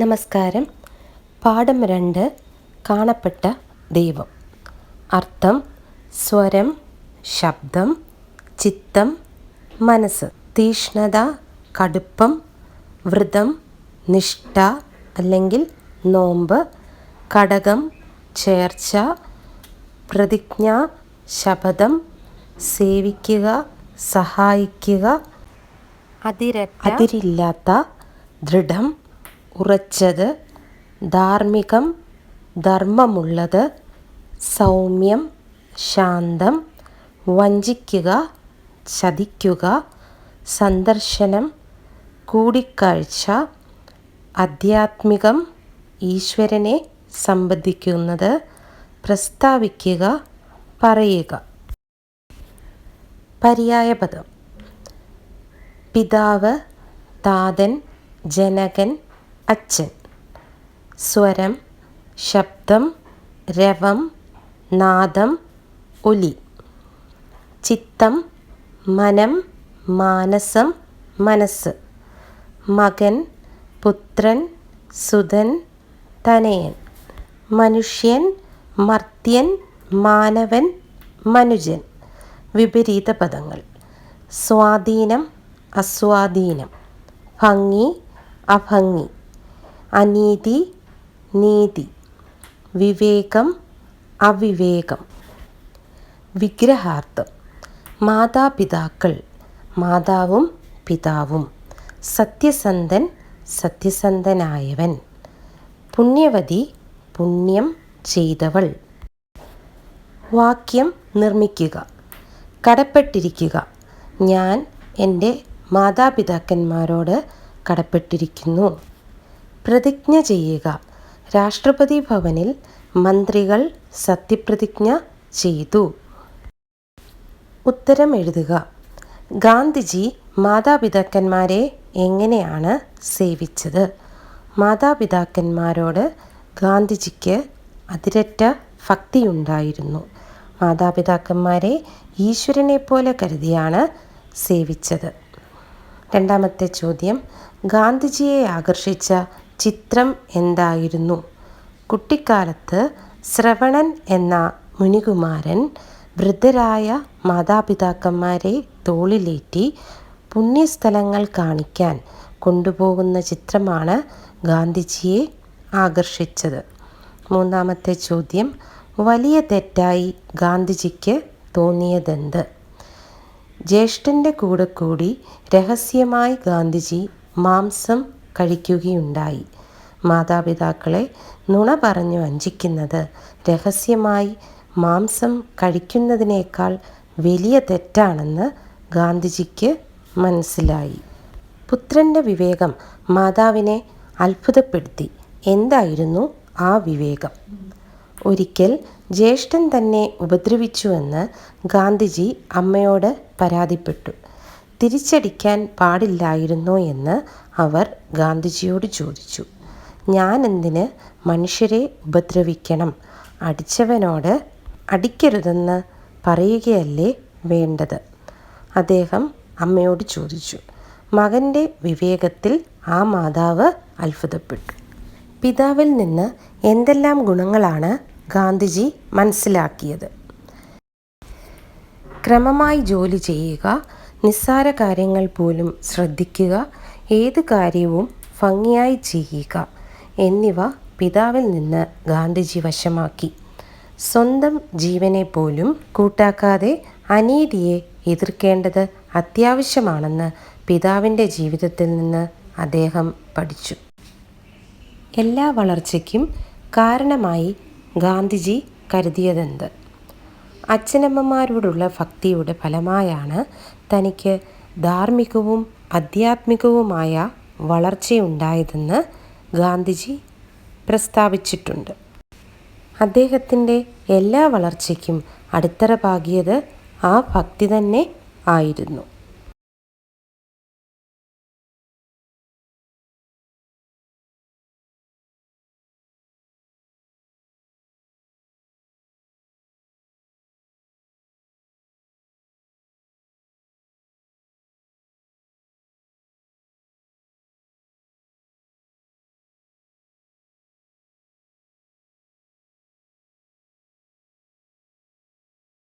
നമസ്കാരം. പാഠം രണ്ട് കാണപ്പെട്ട ദൈവം. അർത്ഥം സ്വരം ശബ്ദം ചിത്തം മനസ്സ്. തീഷ്ണത കടുപ്പം വ്രതം നിഷ്ഠ അല്ലെങ്കിൽ നോമ്പ് കടകം ചേർച്ച പ്രതിജ്ഞ ശപഥം സേവിക്കുക സഹായിക്കുക അതിര അതിരില്ലാത്ത ദൃഢം ഉറച്ചത്. ധാർമ്മികം ധർമ്മമുള്ളത്. സൗമ്യം ശാന്തം. വഞ്ചിക്കുക ചതിക്കുക. സന്ദർശനം കൂടിക്കാഴ്ച. ആധ്യാത്മികം ഈശ്വരനെ സംബന്ധിക്കുന്നത്. പ്രസ്താവിക്കുക പറയുക. പര്യായപദം. പിതാവ് താതൻ ജനകൻ അച്ഛൻ. സ്വരം ശബ്ദം രവം നാദം ഒലി. ചിത്തം മനം മാനസം മനസ്സ്. മകൻ പുത്രൻ സുതൻ തനയൻ. മനുഷ്യൻ മർത്യൻ മാനവൻ മനുജൻ. വിപരീത പദങ്ങൾ. സ്വാധീനം അസ്വാധീനം. ഭംഗി അഭംഗി. അനീതി നീതി വിവേകം അവിവേകം. വിഗ്രഹാർത്ഥം. മാതാപിതാക്കൾ. മാതാവും പിതാവും. സത്യസന്ധൻ സത്യസന്ധനായവൻ. പുണ്യവതി പുണ്യം ചെയ്തവൾ. വാക്യം നിർമ്മിക്കുക. കടപ്പെട്ടിരിക്കുക. ഞാൻ എന്റെ മാതാപിതാക്കന്മാരോട് കടപ്പെട്ടിരിക്കുന്നു. പ്രതിജ്ഞ ചെയ്യുക. രാഷ്ട്രപതി ഭവനിൽ മന്ത്രികൾ സത്യപ്രതിജ്ഞ ചെയ്തു. ഉത്തരം എഴുതുക. ഗാന്ധിജി മാതാപിതാക്കന്മാരെ എങ്ങനെയാണ് സേവിച്ചത്? മാതാപിതാക്കന്മാരോട് ഗാന്ധിജിക്ക് അതിരറ്റ ഭക്തിയുണ്ടായിരുന്നു. മാതാപിതാക്കന്മാരെ ഈശ്വരനെ പോലെ കരുതിയാണ് സേവിച്ചത്. രണ്ടാമത്തെ ചോദ്യം. ഗാന്ധിജിയെ ആകർഷിച്ച ചിത്രം എന്തായിരുന്നു? കുട്ടിക്കാലത്ത് ശ്രവണൻ എന്ന മുനികുമാരൻ വൃദ്ധരായ മാതാപിതാക്കന്മാരെ തോളിലേറ്റി പുണ്യസ്ഥലങ്ങൾ കാണിക്കാൻ കൊണ്ടുപോകുന്ന ചിത്രമാണ് ഗാന്ധിജിയെ ആകർഷിച്ചത്. മൂന്നാമത്തെ ചോദ്യം വലിയ തെറ്റായി ഗാന്ധിജിക്ക് തോന്നിയതെന്ത്? ജ്യേഷ്ഠന്റെ കൂടെ കൂടി രഹസ്യമായി ഗാന്ധിജി മാംസം കഴിക്കുകയുണ്ടായി മാതാപിതാക്കളെ നുണ പറഞ്ഞു വഞ്ചിക്കുന്നത് രഹസ്യമായി മാംസം കഴിക്കുന്നതിനേക്കാൾ വലിയ തെറ്റാണെന്ന് ഗാന്ധിജിക്ക് മനസ്സിലായി. പുത്രന്റെ വിവേകം മാതാവിനെ അത്ഭുതപ്പെടുത്തി. എന്തായിരുന്നു ആ വിവേകം? ഒരിക്കൽ ജ്യേഷ്ഠൻ തന്നെ ഉപദ്രവിച്ചുവെന്ന് ഗാന്ധിജി അമ്മയോട് പരാതിപ്പെട്ടു. തിരിച്ചടിക്കാൻ പാടില്ലായിരുന്നോ എന്ന് അവർ ഗാന്ധിജിയോട് ചോദിച്ചു ഞാൻ എന്തിന് മനുഷ്യരെ ഉപദ്രവിക്കണം? അടിച്ചവനോട് അടിക്കരുതെന്ന് പറയുകയല്ലേ വേണ്ടത്? അദ്ദേഹം അമ്മയോട് ചോദിച്ചു മകന്റെ വിവേകത്തിൽ ആ മാതാവ് അത്ഭുതപ്പെട്ടു. പിതാവിൽ നിന്ന് എന്തെല്ലാം ഗുണങ്ങളാണ് ഗാന്ധിജി മനസ്സിലാക്കിയത്? ക്രമമായി ജോലി ചെയ്യുക നിസ്സാര കാര്യങ്ങൾ പോലും ശ്രദ്ധിക്കുക ഏത് കാര്യവും ഭംഗിയായി ചെയ്യുക എന്നിവ പിതാവിൽ നിന്ന് ഗാന്ധിജി വശമാക്കി. സ്വന്തം ജീവനെ പോലും കൂട്ടാക്കാതെ അനീതിയെ എതിർക്കേണ്ടത് അത്യാവശ്യമാണെന്ന് പിതാവിന്റെ ജീവിതത്തിൽ നിന്ന് അദ്ദേഹം പഠിച്ചു. എല്ലാ വളർച്ചയ്ക്കും കാരണമായി ഗാന്ധിജി കരുതിയതെന്ത്? അച്ഛനമ്മമാരോടുള്ള ഭക്തിയുടെ ഫലമായാണ് തനിക്ക് ധാർമ്മികവും ആധ്യാത്മികവുമായ വളർച്ചയുണ്ടായതെന്ന് ഗാന്ധിജി പ്രസ്താവിച്ചിട്ടുണ്ട്. അദ്ദേഹത്തിന്റെ എല്ലാ വളർച്ചയ്ക്കും അടിത്തറ പാകിയത് ആ ഭക്തി തന്നെ ആയിരുന്നു.